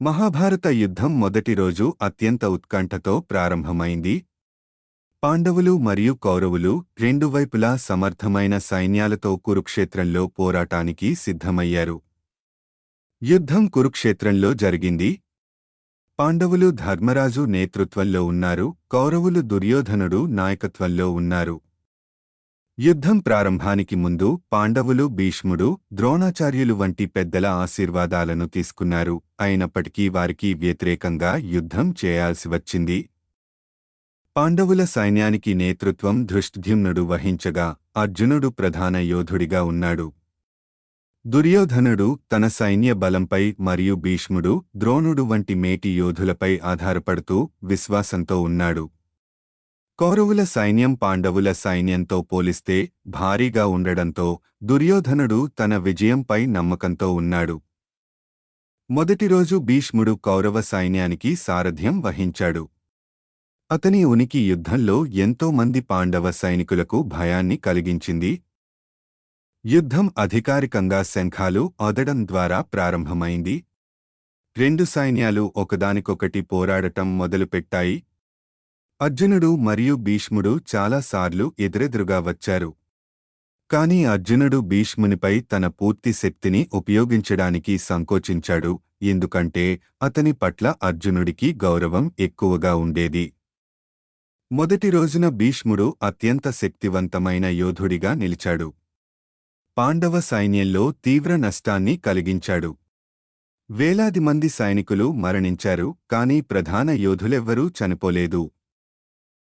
మహాభారత యుద్ధం మొదటి రోజు అత్యంత ఉత్కంఠతో ప్రారంభమైంది. పాండవులు మరియు కౌరవులు రెండు వైపులా సమర్థమైన సైన్యాలతో కురుక్షేత్రంలో పోరాటానికి సిద్ధమయ్యారు. యుద్ధం కురుక్షేత్రంలో జరిగింది. పాండవులు ధర్మరాజు నేతృత్వంలో ఉన్నారు కౌరవులు దుర్యోధనుడు నాయకత్వంలో ఉన్నారు. యుద్ధం ప్రారంభానికి ముందు పాండవులు భీష్ముడు ద్రోణాచార్యులు వంటి పెద్దల ఆశీర్వాదాలను తీసుకున్నారు. అయినప్పటికీ వారికి వ్యతిరేకంగా యుద్ధం చేయాల్సి వచ్చింది. పాండవుల సైన్యానికి నేతృత్వం ధృష్ధ్యుమ్నుడు వహించగా అర్జునుడు ప్రధాన యోధుడిగా ఉన్నాడు. దుర్యోధనుడు తన సైన్య బలంపై మరియు భీష్ముడు ద్రోణుడు వంటి మేటి యోధులపై ఆధారపడుతూ విశ్వాసంతో ఉన్నాడు. కౌరవుల సైన్యం పాండవుల సైన్యంతో పోలిస్తే భారీగా ఉండడంతో దుర్యోధనుడు తన విజయంపై నమ్మకంతో ఉన్నాడు. మొదటి రోజు భీష్ముడు కౌరవ సైన్యానికి సారథ్యం వహించాడు. అతని ఉనికి యుద్ధంలో ఎంతోమంది పాండవ సైనికులకు భయాన్ని కలిగించింది. యుద్ధం అధికారికంగా శంఖాలు అదడం ద్వారా ప్రారంభమైంది. రెండు సైన్యాలు ఒకదానికొకటి పోరాడటం మొదలుపెట్టాయి. అర్జునుడు మరియు భీష్ముడు చాలాసార్లు ఎదురెదురుగా వచ్చారు. కాని అర్జునుడు భీష్మునిపై తన పూర్తి శక్తిని ఉపయోగించడానికి సంకోచించాడు ఎందుకంటే అతని పట్ల అర్జునుడికి గౌరవం ఎక్కువగా ఉండేది. మొదటి రోజున భీష్ముడు అత్యంత శక్తివంతమైన యోధుడిగా నిలిచాడు. పాండవ సైన్యంలో తీవ్ర నష్టాన్ని కలిగించాడు. వేలాది మంది సైనికులు మరణించారు కాని ప్రధాన యోధులెవ్వరూ చనిపోలేదు.